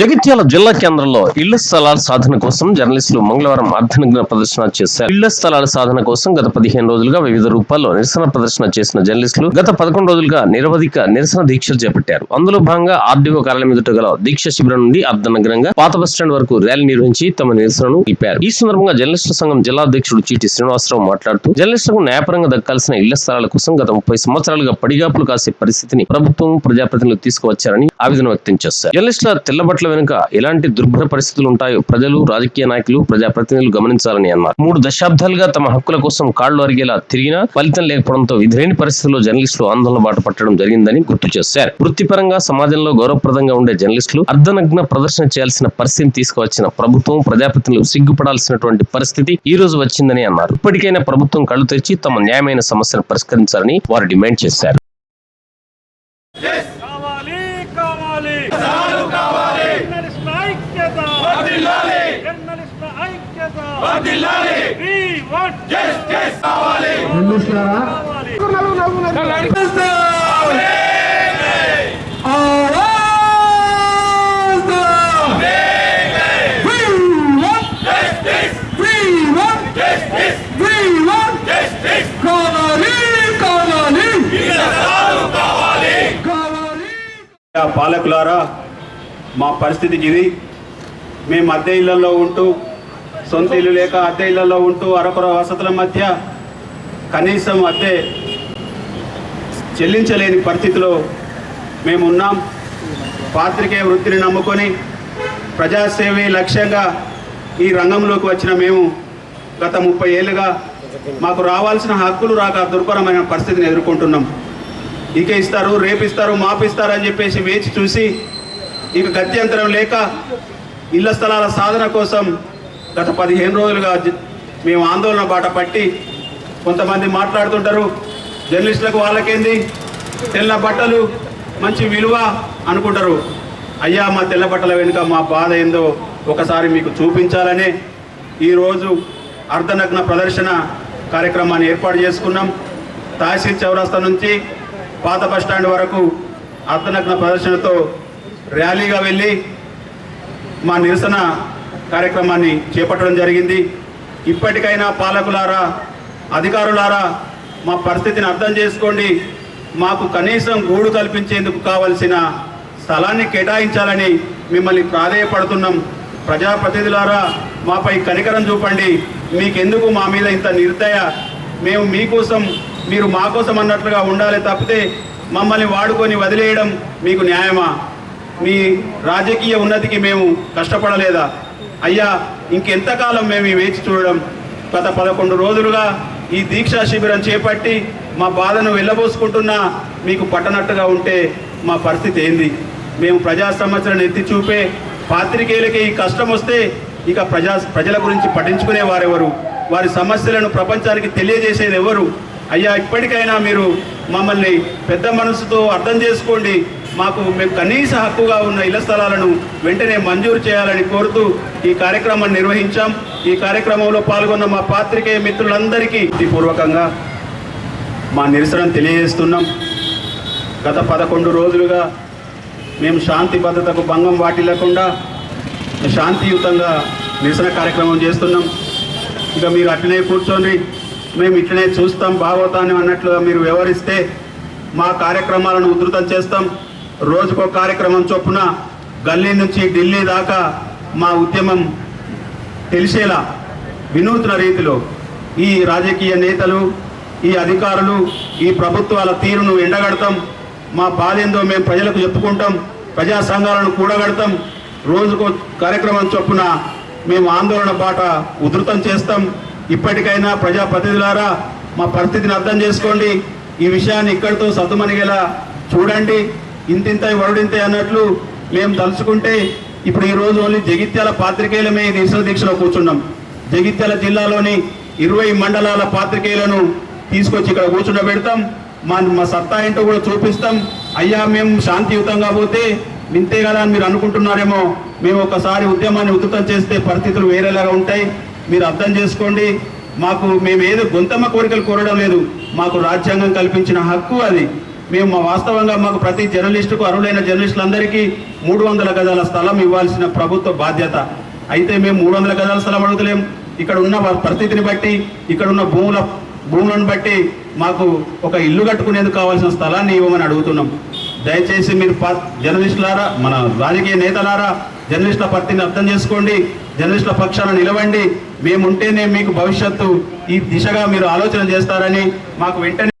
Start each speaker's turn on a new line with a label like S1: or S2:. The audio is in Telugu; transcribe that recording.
S1: జగిత్యాల జిల్లా కేంద్రంలో ఇళ్ళ స్థలాల సాధన కోసం జర్నలిస్టులు మంగళవారం అర్ధనగ్న ప్రదర్శన చేశారు. ఇళ్ళ స్థలాల సాధన కోసం గత పదిహేను రోజులుగా వివిధ రూపాల్లో నిరసన ప్రదర్శన చేసిన జర్నలిస్టులు గత పదకొండు రోజులుగా నిరవధిక నిరసన దీక్షలు చేపట్టారు. అందులో భాగంగా ఆర్డీఓ కార్యాలయం ఎదుట గల దీక్ష శిబిరం నుండి అర్ధనగ్నంగా పాత బస్టాండ్ వరకు ర్యాలీ నిర్వహించి తమ నిరసనను ఇప్పారు. ఈ సందర్భంగా జర్నలిస్టుల సంఘం జిల్లా అధ్యక్షుడు చీటి శ్రీనివాసరావు మాట్లాడుతూ జర్నలిస్టులకు న్యాయపరంగా దక్కాల్సిన ఇళ్ళ స్థలాల కోసం గత ముప్పై సంవత్సరాలుగా పడిగాపులు కాసే పరిస్థితిని ప్రభుత్వం ప్రజాప్రతినిధులు తీసుకువచ్చారని ఆవేదన వ్యక్తం చేశారు. జర్నలిస్టుల తెల్లబట్ల వెనుక ఎలాంటి దుర్భర పరిస్థితులు ఉంటాయో ప్రజలు రాజకీయ నాయకులు ప్రజాప్రతినిధులు గమనించాలని అన్నారు. మూడు దశాబ్దాలుగా తమ హక్కుల కోసం కాళ్ళు అరిగేలా తిరిగినా ఫలితం లేకపోవడంతో విధిలేని పరిస్థితుల్లో జర్నలిస్టులు ఆందోళన బాట పట్టడం జరిగిందని గుర్తు చేశారు. వృత్తిపరంగా సమాజంలో గౌరవప్రదంగా ఉండే జర్నలిస్టులు అర్ధనగ్న ప్రదర్శన చేయాల్సిన పరిస్థితి తీసుకువచ్చిన ప్రభుత్వం ప్రజాప్రతినిధులు సిగ్గుపడాల్సినటువంటి పరిస్థితి ఈ రోజు వచ్చిందని అన్నారు. ఇప్పటికైనా ప్రభుత్వం కళ్ళు తెరిచి తమ న్యాయమైన సమస్యను పరిష్కరించాలని వారు డిమాండ్ చేశారు.
S2: ఐక్యత జర్నలిస్టుల ఐక్యత We want justice. కావాలి
S3: ఆ పాలకులారా మా పరిస్థితికి ఇది మేము అద్దె ఇళ్ళలో ఉంటూ సొంత ఇల్లు లేక అద్దె ఇళ్ళలో ఉంటూ అరకొర వసతుల మధ్య కనీసం అద్దె చెల్లించలేని పరిస్థితిలో మేము ఉన్నాం. పాత్రికేయ వృత్తిని నమ్ముకొని ప్రజాసేవే లక్ష్యంగా ఈ రంగంలోకి వచ్చిన మేము గత ముప్పై ఏళ్ళుగా మాకు రావాల్సిన హక్కులు రాక దుర్భరమైన పరిస్థితిని ఎదుర్కొంటున్నాం. ఇక ఇస్తారు రేపు ఇస్తారు మాపిస్తారు అని చెప్పేసి వేచి చూసి ఇక గత్యంతరం లేక ఇళ్ళ స్థలాల సాధన కోసం గత పదిహేను రోజులుగా మేము ఆందోళన బాట పట్టి కొంతమంది మాట్లాడుతుంటారు. జర్నలిస్టులకు వాళ్ళకేంది? తెల్ల బట్టలు మంచి విలువ అనుకుంటారు. అయ్యా మా తెల్ల బట్టల వెనుక మా బాధ ఏందో ఒకసారి మీకు చూపించాలనే ఈరోజు అర్ధనగ్న ప్రదర్శన కార్యక్రమాన్ని ఏర్పాటు చేసుకున్నాం. తహసీల్ చౌరస్తా నుంచి పాత బస్టాండ్ వరకు అర్ధనగ్న ప్రదర్శనతో ర్యాలీగా వెళ్ళి మా నిరసన కార్యక్రమాన్ని చేపట్టడం జరిగింది. ఇప్పటికైనా పాలకులారా అధికారులారా మా పరిస్థితిని అర్థం చేసుకోండి. మాకు కనీసం గూడు కల్పించేందుకు కావలసిన స్థలాన్ని కేటాయించాలని మిమ్మల్ని ప్రాధేయపడుతున్నాం. ప్రజాప్రతినిధులారా మాపై కనికరం చూపండి. మీకెందుకు మా మీద ఇంత నిర్దయ? మేము మీకోసం మీరు మా కోసం అన్నట్లుగా ఉండాలి తప్పితే మమ్మల్ని వాడుకొని వదిలేయడం మీకు న్యాయమా? మీ రాజకీయ ఉన్నతికి మేము కష్టపడలేదా? అయ్యా ఇంకెంతకాలం మేము వేచి చూడడం? గత పదకొండు రోజులుగా ఈ దీక్షా శిబిరం చేపట్టి మా బాధను వెళ్ళబోసుకుంటున్నా మీకు పట్టనట్టుగా ఉంటే మా పరిస్థితి ఏంది? మేము ప్రజా సమస్యలను ఎత్తి చూపే పాత్రికేయులకి ఈ కష్టం వస్తే ఇక ప్రజా ప్రజల గురించి పట్టించుకునే వారెవరు? వారి సమస్యలను ప్రపంచానికి తెలియజేసేది ఎవరు అయ్యా ఇప్పటికైనా మీరు మమ్మల్ని పెద్ద మనసుతో అర్థం చేసుకోండి. మాకు మేము కనీస హక్కుగా ఉన్న ఇళ్ళ స్థలాలను వెంటనే మంజూరు చేయాలని కోరుతూ ఈ కార్యక్రమాన్ని నిర్వహించాం. ఈ కార్యక్రమంలో పాల్గొన్న మా పాత్రికేయ మిత్రులందరికీ పూర్వకంగా మా నిరసన తెలియజేస్తున్నాం. గత పదకొండు రోజులుగా మేము శాంతి భద్రతకు భంగం వాటిల్లకుండా శాంతియుతంగా నిరసన కార్యక్రమం చేస్తున్నాం. ఇక మీరు అట్లనే కూర్చొని మేము ఇట్లనే చూస్తాం భాగవతాన్ని అన్నట్లుగా మీరు వ్యవహరిస్తే మా కార్యక్రమాలను ఉధృతం చేస్తాం. రోజుకో కార్యక్రమం చొప్పున గల్లీ నుంచి ఢిల్లీ దాకా మా ఉద్యమం తెలిసేలా వినూత్న రీతిలో ఈ రాజకీయ నేతలు ఈ అధికారులు ఈ ప్రభుత్వాల తీరును ఎండగడతాం. మా బాధ మేము ప్రజలకు చెప్పుకుంటాం. ప్రజా సంఘాలను కూడగడతాం. రోజుకో కార్యక్రమం చొప్పున మేము ఆందోళన బాట ఉధృతం చేస్తాం. ఇప్పటికైనా ప్రజాప్రతినిధులారా మా పరిస్థితిని అర్థం చేసుకోండి. ఈ విషయాన్ని ఇక్కడితో సద్దుమణిగేలా చూడండి. ఇంతింత వరుడింతే అన్నట్లు మేము తలుచుకుంటే ఇప్పుడు ఈరోజు ఓన్లీ జగిత్యాల పాత్రికేయులమే నిరసన దీక్షలో కూర్చున్నాం. జగిత్యాల జిల్లాలోని ఇరవై మండలాల పాత్రికేయులను తీసుకొచ్చి ఇక్కడ కూర్చుండబెడతాం. మా మా సత్తా ఏంటో కూడా చూపిస్తాం. అయ్యా మేము శాంతియుతంగా పోతే వింతే కదా అని మీరు అనుకుంటున్నారేమో. మేము ఒకసారి ఉద్యమాన్ని ఉధృతం చేస్తే పరిస్థితులు వేరేలాగా ఉంటాయి. మీరు అర్థం చేసుకోండి. మాకు మేము ఏదో గొంతమ్మ కోరికలు కోరడం లేదు. మాకు రాజ్యాంగం కల్పించిన హక్కు అది. మేము మా వాస్తవంగా మాకు ప్రతి జర్నలిస్టుకు అర్హులైన జర్నలిస్టులందరికీ మూడు వందల గజాల స్థలం ఇవ్వాల్సిన ప్రభుత్వ బాధ్యత. అయితే మేము మూడు వందల గజాల స్థలం అడుగుతలేం. ఇక్కడ ఉన్న పరిస్థితిని బట్టి ఇక్కడ ఉన్న భూముల భూములను బట్టి మాకు ఒక ఇల్లు కట్టుకునేందుకు కావాల్సిన స్థలాన్ని ఇవ్వమని అడుగుతున్నాం. దయచేసి మీరు జర్నలిస్టులారా మన రాజకీయ నేతలారా జర్నలిస్టుల పత్తిని అర్థం చేసుకోండి జర్నలిస్టుల పక్షాన నిలవండి. మేముంటేనే మీకు భవిష్యత్తు ఈ దిశగా మీరు ఆలోచన చేస్తారని మాకు వెంటనే